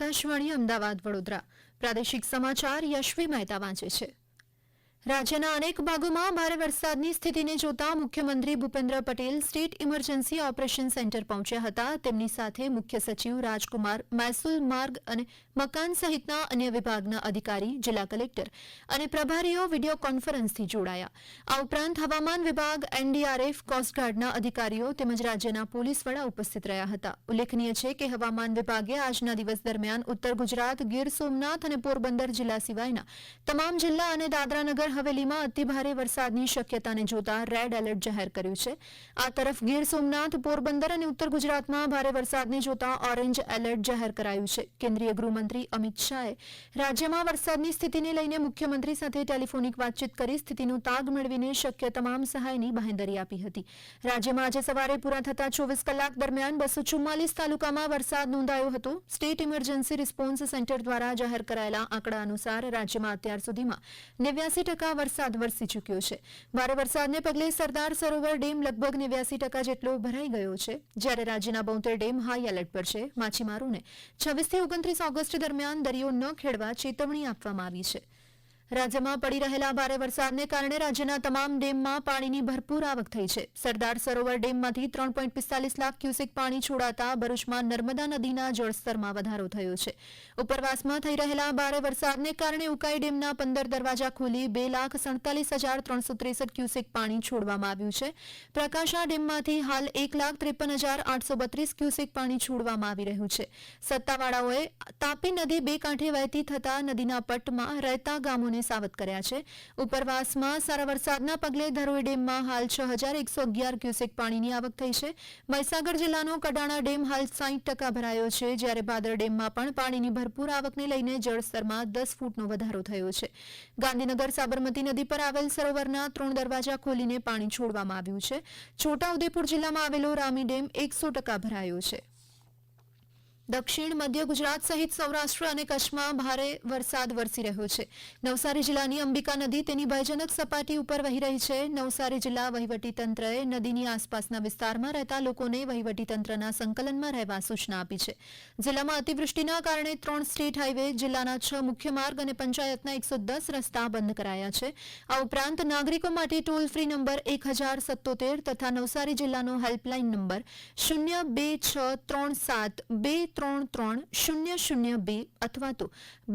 આકાશવાણી અમદાવાદ વડોદરા પ્રાદેશિક સમાચાર યશવી મહેતા વાંચે છે. રાજ્યના અનેક ભાગોમાં ભારે વરસાદની સ્થિતિને જોતા મુખ્યમંત્રી Bhupendra Patel state emergency operation centre પહોંચ્યા હતા. તેમની સાથે મુખ્ય સચિવ રાજકુમાર, મહેસૂલ માર્ગ અને મકાન સહિતના અન્ય વિભાગના અધિકારી, જિલ્લા કલેક્ટર અને પ્રભારીઓ વીડિયો કોન્ફરન્સથી જોડાયા. આ ઉપરાંત હવામાન વિભાગ, એનડીઆરએફ કોસ્ટગાર્ડના અધિકારીઓ તેમજ રાજ્યના પોલીસ વડા ઉપસ્થિત રહ્યા હતા. ઉલ્લેખનીય છે કે હવામાન વિભાગે આજના દિવસ દરમિયાન ઉત્તર ગુજરાત, ગીર સોમનાથ અને પોરબંદર જિલ્લા સિવાયના તમામ જિલ્લા અને દાદરાનગર હવેલીમાં અતિભારે વરસાદની શક્યતાને જોતા રેડ એલર્ટ જાહેર કર્યું છે. આ તરફ ગીર સોમનાથ, પોરબંદર અને ઉત્તર ગુજરાતમાં ભારે વરસાદને જોતા ઓરેન્જ એલર્ટ જાહેર કરાયું છે. કેન્દ્રીય ગૃહમંત્રી અમિત શાહે રાજ્યમાં વરસાદની સ્થિતિને લઈને મુખ્યમંત્રી સાથે ટેલિફોનિક વાતચીત કરી સ્થિતિનો તાગ મેળવીને શક્ય તમામ સહાયની બાહેંધરી આપી હતી. રાજ્યમાં આજે સવારે પૂરા થતા ચોવીસ કલાક દરમિયાન બસો ચુમ્માલીસ તાલુકામાં વરસાદ નોંધાયો હતો. સ્ટેટ ઇમરજન્સી રિસ્પોન્સ સેન્ટર દ્વારા જાહેર કરાયેલા આંકડા અનુસાર રાજ્યમાં અત્યાર સુધીમાં નેવ્યાસી ટકા વરસાદ વરસી ચૂક્યો છે. ભારે વરસાદને પગલે સરદાર સરોવર ડેમ લગભગ નેવ્યાસી ટકા જેટલો ભરાઈ ગયો છે. જ્યારે રાજ્યના બોતેર ડેમ હાઈ એલર્ટ પર છે. માછીમારોને છવ્વીસથી ઓગણત્રીસ ઓગસ્ટ દરમિયાન દરિયો ન ખેડવા ચેતવણી આપવામાં આવી છે. રાજ્યમાં પડી રહેલા ભારે વરસાદને કારણે રાજ્યના તમામ ડેમમાં પાણીની ભરપૂર આવક થઈ છે. સરદાર સરોવર ડેમમાંથી ત્રણ પિસ્તાલીસ લાખ ક્યુસેક પાણી છોડાતા ભરૂચમાં નર્મદા નદીના જળસ્તરમાં વધારો થયો છે. ઉપરવાસમાં થઈ રહેલા ભારે વરસાદને કારણે ઉકાઈ ડેમના પંદર દરવાજા ખોલી બે લાખ સડતાલીસ હજાર ત્રણસો ત્રેસઠ ક્યુસેક પાણી છોડવામાં આવ્યું છે. પ્રકાશા ડેમમાંથી હાલ એક લાખ ત્રેપન હજાર આઠસો બત્રીસ ક્યુસેક પાણી છોડવામાં આવી રહ્યું છે. સત્તાવાળાઓએ તાપી નદી બે કાંઠે વહેતી થતા નદીના પટમાં રહેતા ગામોને સાવધ કર્યા છે. ઉપરવાસમાં સારા વરસાદના પગલે ધરોઈ ડેમમાં હાલ છ હજાર એકસો અગિયાર ક્યુસેક પાણીની આવક થઈ છે. મહીસાગર જિલ્લાનો કડાણા ડેમ હાલ સાઈઠ ટકા ભરાયો છે. જ્યારે ભાદર ડેમમાં પણ પાણીની ભરપૂર આવકને લઈને જળસ્તરમાં દસ ફૂટનો વધારો થયો છે. ગાંધીનગર સાબરમતી નદી પર આવેલ સરોવરના ત્રણ દરવાજા ખોલીને પાણી છોડવામાં આવ્યું છે. છોટાઉદેપુર જિલ્લામાં આવેલો રામી ડેમ એકસો ટકા ભરાયો છે. દક્ષિણ મધ્ય ગુજરાત સહિત સૌરાષ્ટ્ર અને કચ્છમાં ભારે વરસાદ વરસી રહ્યો છે. નવસારી જિલ્લાની અંબિકા નદી તેની ભયજનક સપાટી ઉપર વહી રહી છે. નવસારી જિલ્લા વહીવટીતંત્રએ નદીની આસપાસના વિસ્તારમાં રહેતા લોકોને વહીવટીતંત્રના સંકલનમાં રહેવા સૂચના આપી છે. જિલ્લામાં અતિવૃષ્ટિના કારણે ત્રણ સ્ટેટ હાઇવે જિલ્લાના છ મુખ્ય માર્ગ અને પંચાયતના એકસો દસ રસ્તા બંધ કરાયા છે. આ ઉપરાંત નાગરિકો માટે ટોલ ફ્રી નંબર એક હજાર સત્તોતેર તથા નવસારી જિલ્લાનો હેલ્પલાઇન નંબર શૂન્ય બે છ ત્રણ સાત બે ત્રણ ત્રણ શૂન્ય શૂન્ય બે અથવા તો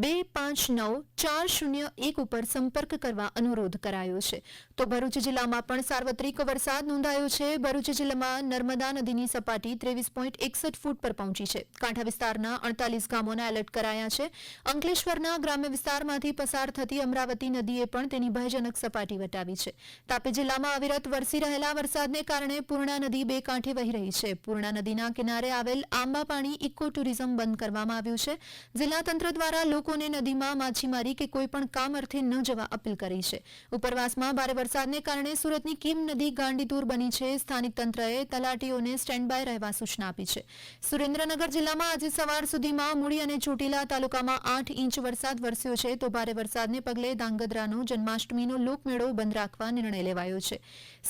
બે પાંચ નવ ચાર શૂન્ય એક ઉપર સંપર્ક કરવા અનુરોધ કરાયો છે. તો ભરૂચ જિલ્લામાં પણ સાર્વત્રિક વરસાદ નોંધાયો છે. ભરૂચ જિલ્લામાં નર્મદા નદીની સપાટી ત્રેવીસ પોઈન્ટ એકસઠ ફૂટ પર પહોંચી છે. કાંઠા વિસ્તારના અડતાલીસ ગામોના એલર્ટ કરાયા છે. અંકલેશ્વરના ગ્રામ્ય વિસ્તારમાંથી પસાર થતી અમરાવતી નદીએ પણ તેની ભયજનક સપાટી વટાવી છે. તાપી જિલ્લામાં અવિરત વરસી રહેલા વરસાદને કારણે પૂર્ણા નદી બે કાંઠે વહી રહી છે. પૂર્ણા નદીના કિનારે આવેલ આંબા પાણી ઇકો ટુરિઝમ બંધ કરવામાં આવ્યું છે. જિલ્લા તંત્ર દ્વારા લોકોને નદીમાં માછીમારી કે કોઈ પણ કામ અર્થે ન જવા અપીલ કરી છે. ઉપરવાસમાં ભારે વરસાદને કારણે સુરતની કીમ નદી ગાંડીતુર બની છે. સ્થાનિક તંત્રએ તલાટીઓને સ્ટેન્ડ બાય રહેવા સૂચના આપી છે. સુરેન્દ્રનગર જિલ્લામાં આજે સવાર સુધીમાં મૂળી અને ચોટીલા તાલુકામાં આઠ ઇંચ વરસાદ વરસ્યો છે. તો ભારે વરસાદને પગલે ધાંગધ્રાનો જન્માષ્ટમીનો લોકમેળો બંધ રાખવા નિર્ણય લેવાયો છે.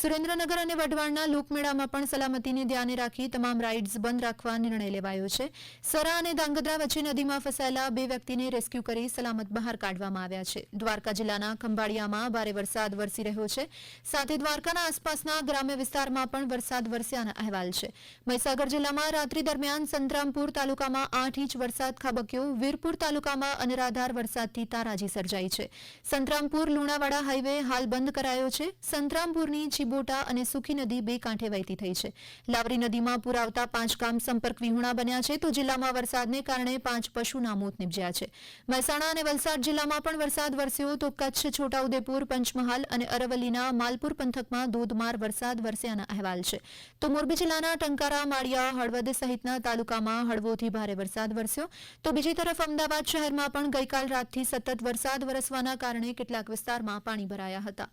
સુરેન્દ્રનગર અને વઢવાણના લોકમેળામાં પણ સલામતીને ધ્યાને રાખી તમામ રાઇડ્સ બંધ રાખવા નિર્ણય લેવાયો છે. સરા અને ધાંગધ્રા વચ્ચે નદીમાં ફસાયેલા બે વ્યક્તિને રેસ્ક્યુ કરી સલામત બહાર કાઢવામાં આવ્યા છે. દ્વારકા જિલ્લાના ખંભાળિયામાં ભારે વરસાદ વરસી રહ્યો છે. સાથે દ્વારકાના આસપાસના ગ્રામ્ય વિસ્તારમાં પણ વરસાદ વરસ્યાના અહેવાલ છે. મહીસાગર જિલ્લામાં રાત્રિ દરમિયાન સંતરામપુર તાલુકામાં આઠ ઇંચ વરસાદ ખાબક્યો. વીરપુર તાલુકામાં અનરાધાર વરસાદથી તારાજી સર્જાઈ છે. સંતરામપુર લુણાવાડા હાઈવે હાલ બંધ કરાયો છે. સંતરામપુરની ચીબોટા અને સુખી નદી બે કાંઠે વહેતી થઈ છે. લાવરી નદીમાં પૂર આવતા પાંચ ગામ સંપર્ક વિહોણા બન્યા છે. તો જિલ્લામાં વરસાદને કારણે પાંચ પશુના મોત નિપજ્યા છે. મહેસાણા અને વલસાડ જિલ્લામાં પણ વરસાદ વરસ્યો તો કચ્છ, છોટાઉદેપુર, પંચમહાલ અને અરવલ્લીના માલપુર પંથકમાં ધોધમાર વરસાદ વરસ્યાના અહેવાલ છે. તો મોરબી જિલ્લાના ટંકારા, માળિયા, હળવદ સહિતના તાલુકામાં હળવોથી ભારે વરસાદ વરસ્યો. તો બીજી તરફ અમદાવાદ શહેરમાં પણ ગઈકાલ રાતથી સતત વરસાદ વરસવાના કારણે કેટલાક વિસ્તારમાં પાણી ભરાયા હતા.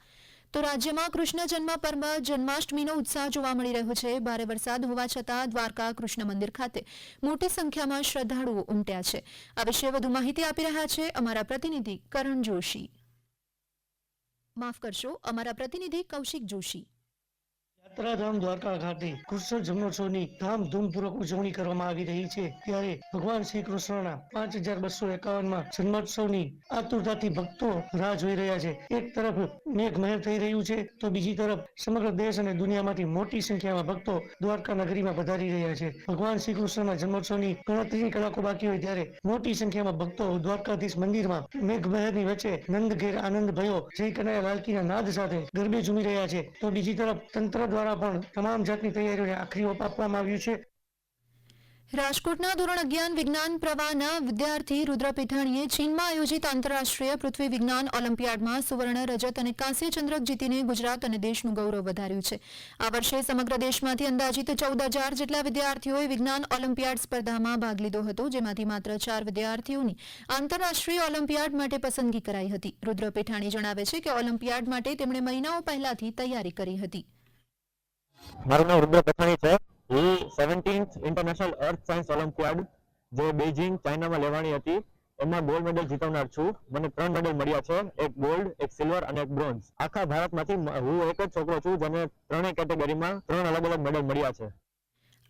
તો રાજ્યમાં કૃષ્ણ જન્મ પર્વ જન્માષ્ટમીનો ઉત્સાહ જોવા મળી રહ્યો છે. ભારે વરસાદ હોવા છતાં દ્વારકા કૃષ્ણ મંદિર ખાતે મોટી સંખ્યામાં શ્રદ્ધાળુઓ ઉમટ્યા છે. આ વિશે વધુ માહિતી આપી રહ્યા છે અમારા પ્રતિનિધિ કરણ જોશી. માફ કરશો, અમારા પ્રતિનિધિ કૌશિક જોશી. યાત્રાધામ દ્વારકા ખાતે કૃષ્ણ જન્મોત્સવની ધામધૂમપૂર્વક ઉજવણી કરવામાં આવી રહી છે. ત્યારે ભગવાન શ્રી કૃષ્ણના પાંચ હજાર બસો એકાવનમાં જન્મોત્સવની આતુરતાથી ભક્તો રાહ જોઈ રહ્યા છે. એક તરફ મેઘ મહેર થઈ રહ્યું છે, તો બીજી તરફ સમગ્ર દેશ અને દુનિયામાંથી મોટી સંખ્યામાં ભક્તો દ્વારકા નગરીમાં પધારી રહ્યા છે. ભગવાન શ્રી કૃષ્ણના જન્મોત્સવની ગણતરીની કલાકો બાકી હોય ત્યારે મોટી સંખ્યામાં ભક્તો દ્વારકાધીશ મંદિરમાં મેઘ મહેરની વચ્ચે નંદ ઘેર આનંદ ભયો જય કનૈયા લાલકીના નાદ સાથે ગરબે ઝૂમી રહ્યા છે. તો બીજી તરફ તંત્ર દ્વારા પણ તમામ જાતની તૈયારીઓને આખરી ઓપ આપવામાં આવ્યું છે. રાજકોટના ધોરણ અગિયાર વિજ્ઞાન પ્રવાહના વિદ્યાર્થી રુદ્ર પીઠાણીએ ચીનમાં આયોજિત આંતરરાષ્ટ્રીય પૃથ્વી વિજ્ઞાન ઓલિમ્પિયાડમાં સુવર્ણ, રજત અને કાંસ્ય ચંદ્રક જીતીને ગુજરાત અને દેશનું ગૌરવ વધાર્યું છે. આ વર્ષે સમગ્ર દેશમાંથી અંદાજિત ચૌદ હજાર જેટલા વિદ્યાર્થીઓએ વિજ્ઞાન ઓલિમ્પિયાડ સ્પર્ધામાં ભાગ લીધો હતો, જેમાંથી માત્ર ચાર વિદ્યાર્થીઓની આંતરરાષ્ટ્રીય ઓલિમ્પિયાડ માટે પસંદગી કરાઈ હતી. રુદ્ર પીઠાણી જણાવે છે કે ઓલિમ્પિયાડ માટે તેમણે મહિનાઓ પહેલાથી તૈયારી કરી હતી. મારું નામ રુદ્ર પઠાણી છે. હું seventeenth international earth science olympiad જે બેઇજિંગ ચાઇનામાં લેવાની હતી. એમાં ગોલ્ડ મેડલ જીતવનાર છું. મને ત્રણ મેડલ મળ્યા છે. એક ગોલ્ડ એક સિલ્વર અને એક બ્રોન્ઝ આખા ભારતમાંથી હું એક જ છોકરો છું જેને ત્રણેય કેટેગરીમાં ત્રણ અલગ અલગ મેડલ મળ્યા છે.